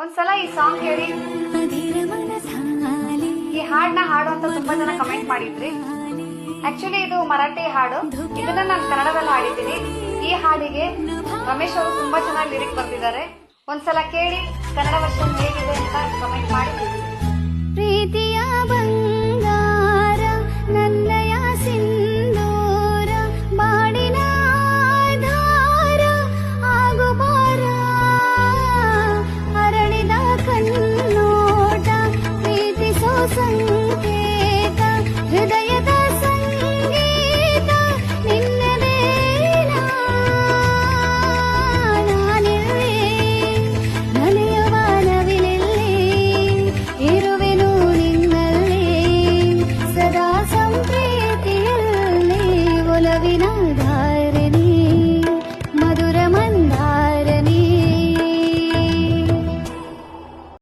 ಒಂದ್ಸಲ ಈ ಸಾಂಗ್ ಕೇಳಿ ಈ ಹಾಡನ್ನ ಹಾಡು ಅಂತ ತುಂಬಾ ಜನ ಕಮೆಂಟ್ ಮಾಡಿದ್ರಿ. ಆಕ್ಚುಲಿ ಇದು ಮರಾಠಿ ಹಾಡು. ಇದನ್ನ ನಾನು ಕನ್ನಡದಲ್ಲಿ ಹಾಡಿದ್ದೀನಿ. ಈ ಹಾಡಿಗೆ ರಮೇಶ್ ಅವರು ತುಂಬಾ ಚೆನ್ನಾಗಿ ಲಿರಿಕ್ ಬರ್ತಿದ್ದಾರೆ ಒಂದ್ಸಲ ಕೇಳಿ ಕನ್ನಡ ವರ್ಷನ್ ಹೇಗಿದೆ ಅಂತ ಕಮೆಂಟ್ ಮಾಡಿ.